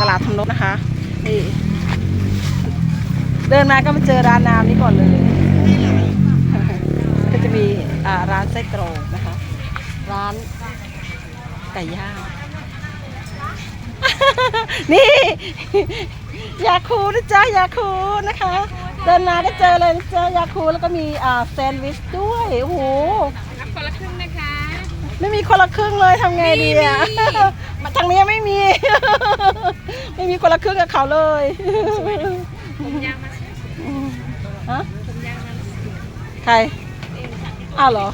ตลาดทำนบนะคะนี่เดินมาก็มาเจอร้านน้ำนี้ก่อนเลย ก็จะมีอ่าร้านไส้กรอกนะคะ ร้านไก่ย่างนี่ ยาคูนะจ๊ะยาคูนะคะ เดินมาก็เจอเลยนะจ๊ะยาคูแล้วก็มีอ่าแซนด์วิชด้วยโอ้โหรับคนละครึ่งนะคะ ไม่มีคนละครึ่งเลยทำไงดีอะมาทางนี้ไม่มี ไม่มีคนละครึ่งกับเขาเลยผมยางมาฮะผมยางมาใครอ้าวเหรอ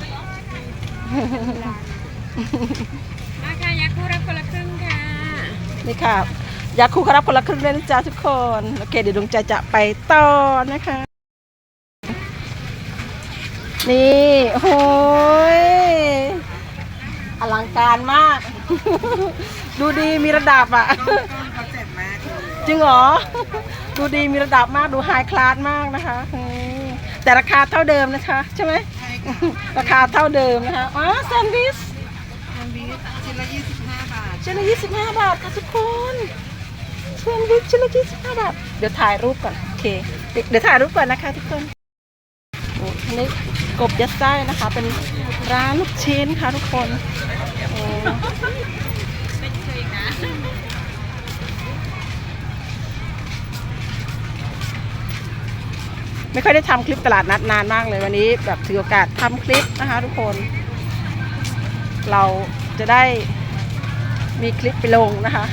มาค่ะยาคูรับคนละครึ่งค่ะนี่ค่ะยาคูครับคนละครึ่งเลยนะจ๊ะทุกคนโอเคเดี๋ยวดวงใจจะไปต่อนะคะ นี่โอ้โหยอลังการมาก ดูดีมีระดับอะ จริงเหรอ ดูดีมีระดับมากดูไฮคลาสมากนะคะอืมแต่ราคาเท่าเดิมนะคะ ใช่ไหมราคาเท่าเดิมนะคะอ๋อแซนด์วิชชิ้นละ25บาทชิ้นละยี่สิบห้าบาทค่ะทุกคนแซนด์วิชชิ้นละยี่สิบห้าบาทเดี๋ยวถ่ายรูปก่อนโอเคเดี๋ยวเดี๋ยวถ่ายรูปก่อนนะคะทุกคนโอ้อันนี้กบยัดไส้นะคะ เป็นร้านลูกชิ้นค่ะทุกคนโอ้ ไม่ค่อยได้ทำคลิปตลาดนัดนานมากเลยวันนี้แบบถือโอกาสทำคลิปนะคะทุกคน เราจะได้มีคลิปไปลงนะคะ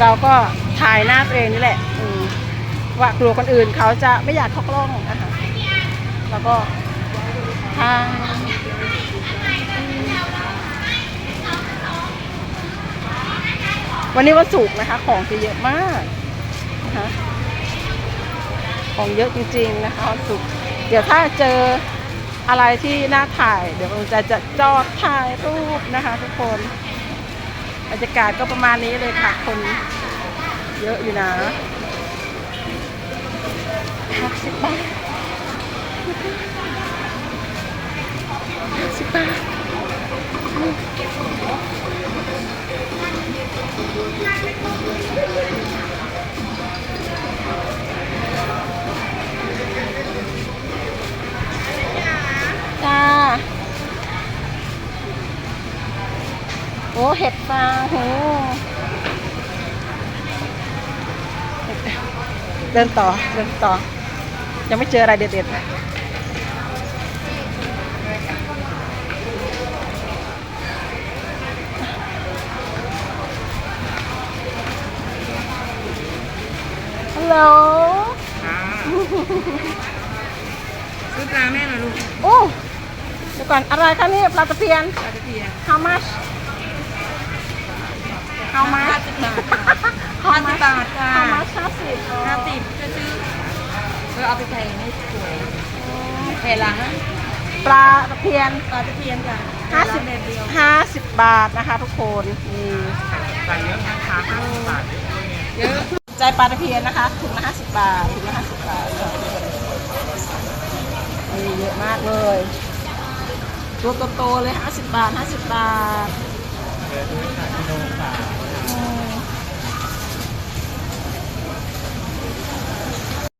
เราก็ถ่ายหน้าตัวเองนี่แหละว่ากลัวคนอื่นเขาจะไม่อยากเข้ากล้องนะคะแล้วก็ทาง วันนี้วันศุกร์นะคะ ของจะเยอะมากนะคะของเยอะจริงๆนะคะวันศุกร์เดี๋ยวถ้าเจออะไรที่น่าถ่าย เดี๋ยวเราจะจะจอดถ่ายรูปนะคะ ทุกคนบรรยากาศก็ประมาณนี้เลยค่ะ คนเยอะอยู่นะห้าสิบบาท เห็ดฟางโหเดินต่อ เดินต่อ ยังไม่เจออะไรเด็ดๆฮัลโหลซื้อปลาแม่หน่อยลูก โอ้ เดี๋ยวก่อน อะไรคะนี่ปลาตะเพียน ปลาตะเพียน how much how much ห้าสิบบาทค่ะ how much ห้าสิบ ห้าสิบจะซื้อ เออเอาไปใส่ให้สวยแผ่หลังอะปลาตะเพียนปลาตะเพียนค่ะห้าสิบเม็ดเดียวห้าสิบบาทนะคะทุกคนนี่เยอะใจปลาตะเพียนนะคะถุงละห้าสิบบาทถุงละห้าสิบบาทค่ะนี่เยอะมากเลย ตัวโตๆเลยห้าสิบบาทห้าสิบบาท